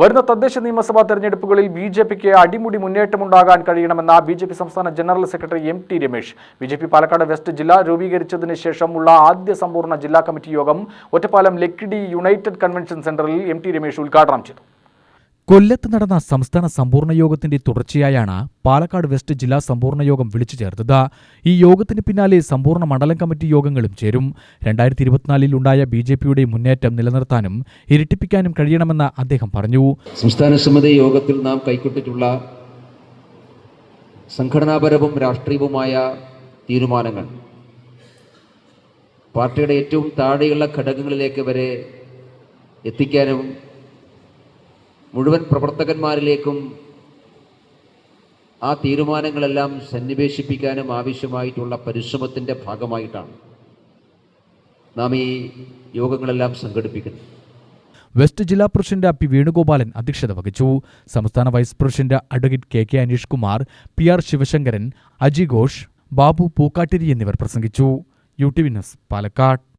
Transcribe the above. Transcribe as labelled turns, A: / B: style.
A: വരുന്ന തദ്ദേശ നിയമസഭാ തെരഞ്ഞെടുപ്പുകളിൽ ബി ജെ പിക്ക് അടിമുടി മുന്നേറ്റമുണ്ടാകാൻ കഴിയണമെന്ന ബി ജെ പി സംസ്ഥാന general secretary M T Ramesh. B J P Palakkad west ജില്ല രൂപീകരിച്ചതിന് ശേഷമുള്ള ആദ്യ സമ്പൂർണ ജില്ലാ കമ്മിറ്റി യോഗം ഒറ്റപ്പാലം ലക്കിടി യുണൈറ്റഡ് കൺവെൻഷൻ സെന്ററിൽ എം ടി രമേശ് ഉദ്ഘാടനം ചെയ്തു.
B: കൊല്ലത്ത് നടന്ന സംസ്ഥാന സമ്പൂർണ യോഗത്തിന്റെ തുടർച്ചയായാണ് പാലക്കാട് വെസ്റ്റ് ജില്ലാ സമ്പൂർണ യോഗം വിളിച്ചു ചേർത്തത്. ഈ യോഗത്തിന് പിന്നാലെ സമ്പൂർണ മണ്ഡലം കമ്മിറ്റി യോഗങ്ങളും ചേരും. രണ്ടായിരത്തി ഇരുപത്തിനാലിൽ ഉണ്ടായ ബി ജെ പിയുടെ മുന്നേറ്റം നിലനിർത്താനും ഇരട്ടിപ്പിക്കാനും കഴിയണമെന്ന് അദ്ദേഹം പറഞ്ഞു.
C: സംസ്ഥാന സമിതി യോഗത്തിൽ നാം കൈക്കൊണ്ടിട്ടുള്ള സംഘടനാപരവും രാഷ്ട്രീയവുമായ തീരുമാനങ്ങൾ പാർട്ടിയുടെ ഏറ്റവും താഴെയുള്ള ഘടകങ്ങളിലേക്ക് വരെ എത്തിക്കാനും മുഴുവൻ പ്രവർത്തകന്മാരിലേക്കും ആ തീരുമാനങ്ങളെല്ലാം സന്നിവേശിപ്പിക്കാനും ആവശ്യമായിട്ടുള്ള പരിശ്രമത്തിന്റെ ഭാഗമായിട്ടാണ് നാം ഈ യോഗങ്ങളെല്ലാം സംഘടിപ്പിക്കുന്നത്.
B: വെസ്റ്റ് ജില്ലാ പ്രസിഡന്റ് പി വേണുഗോപാലൻ അധ്യക്ഷത വഹിച്ചു. സംസ്ഥാന vice president advocate K K Aneesh Kumar P R Sivasankaran Aji Ghosh Babu Pookkattiri എന്നിവർ പ്രസംഗിച്ചു. U T V news Palakkad.